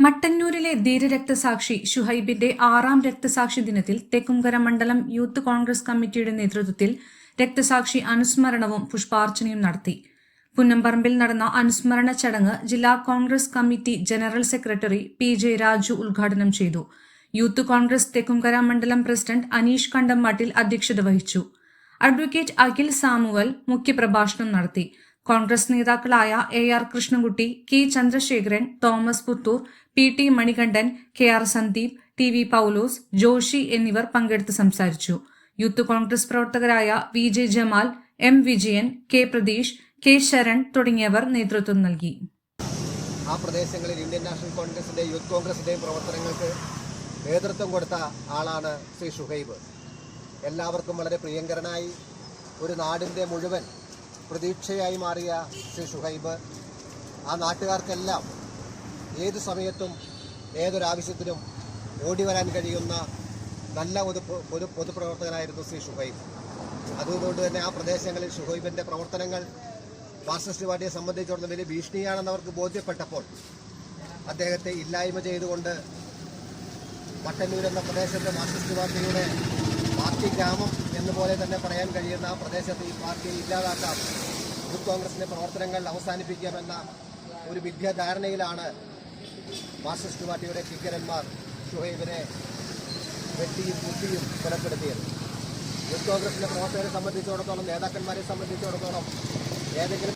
മട്ടന്നൂരിലെ ധീരരക്തസാക്ഷി ഷുഹൈബിന്റെ ആറാം രക്തസാക്ഷി ദിനത്തിൽ തെക്കുംകര മണ്ഡലം യൂത്ത് കോൺഗ്രസ് കമ്മിറ്റിയുടെ നേതൃത്വത്തിൽ രക്തസാക്ഷി അനുസ്മരണവും പുഷ്പാർച്ചനയും നടത്തി. പുന്നമ്പറമ്പിൽ നടന്ന അനുസ്മരണ ചടങ്ങ് ജില്ലാ Congress committee general secretary P J Raju ഉദ്ഘാടനം ചെയ്തു. യൂത്ത് കോൺഗ്രസ് തെക്കുംകര മണ്ഡലം പ്രസിഡന്റ് അനീഷ് കണ്ടമ്മാട്ടിൽ അധ്യക്ഷത വഹിച്ചു. അഡ്വക്കേറ്റ് അഖിൽ സാമുവൽ മുഖ്യപ്രഭാഷണം നടത്തി. കോൺഗ്രസ് നേതാക്കളായ A R Krishnankutty K Chandrasekharan Thomas Puthur P T Manikandan K R Sandeep T V Paulose Joshy എന്നിവർ പങ്കെടുത്ത് സംസാരിച്ചു. യൂത്ത് കോൺഗ്രസ് പ്രവർത്തകരായ V J Jamal M Vijayan K Pratheesh K Sharan തുടങ്ങിയവർ നേതൃത്വം നൽകി. ആ പ്രദേശങ്ങളിൽ ഇന്ത്യൻ നാഷണൽ കോൺഗ്രസിന്റെ യൂത്ത് കോൺഗ്രസിന്റെയും പ്രവർത്തനങ്ങൾക്ക് നേതൃത്വം കൊടുത്ത ആളാണ് ശ്രീ ഷുഹൈബ്. എല്ലാവർക്കും വളരെ പ്രിയങ്കരനായി ഒരു നാടിന്റെ മുഴുവൻ പ്രതീക്ഷയായി മാറിയ ശ്രീ ഷുഹൈബ് ആ നാട്ടുകാർക്കെല്ലാം ഏത് സമയത്തും ഏതൊരാവശ്യത്തിനും ഓടി വരാൻ കഴിയുന്ന നല്ല ഒരു പൊതു പൊതുപ്രവർത്തകനായിരുന്നു ശ്രീ ഷുഹൈബ്. അതുകൊണ്ട് തന്നെ ആ പ്രദേശങ്ങളിൽ ഷുഹൈബിന്റെ പ്രവർത്തനങ്ങൾ മാർക്സിസ്റ്റ് പാർട്ടിയെ സംബന്ധിച്ചിടത്തോളം വലിയ ഭീഷണിയാണെന്ന് അവർക്ക് ബോധ്യപ്പെട്ടപ്പോൾ അദ്ദേഹത്തെ ഇല്ലായ്മ ചെയ്തുകൊണ്ട് മട്ടന്നൂർ എന്ന പ്രദേശത്തെ മാർക്സിസ്റ്റ് പാർട്ടിയുടെ പാർട്ടി ഗ്രാമം എന്നുപോലെ തന്നെ പറയാൻ കഴിയുന്ന ആ പ്രദേശത്ത് ഈ പാർട്ടിയെ ഇല്ലാതാക്കാം യൂത്ത് കോൺഗ്രസിന്റെ പ്രവർത്തനങ്ങൾ അവസാനിപ്പിക്കാമെന്ന ഒരു വിദ്യാധാരണയിലാണ് മാർക്സിസ്റ്റ് പാർട്ടിയുടെ കിക്കരന്മാർ ഷുഹൈബിനെ വെട്ടിയും കുത്തിയും കൊലപ്പെടുത്തിയത്. യൂത്ത് കോൺഗ്രസിന്റെ പ്രവർത്തകരെ സംബന്ധിച്ചിടത്തോളം നേതാക്കന്മാരെ സംബന്ധിച്ചിടത്തോളം ഏതെങ്കിലും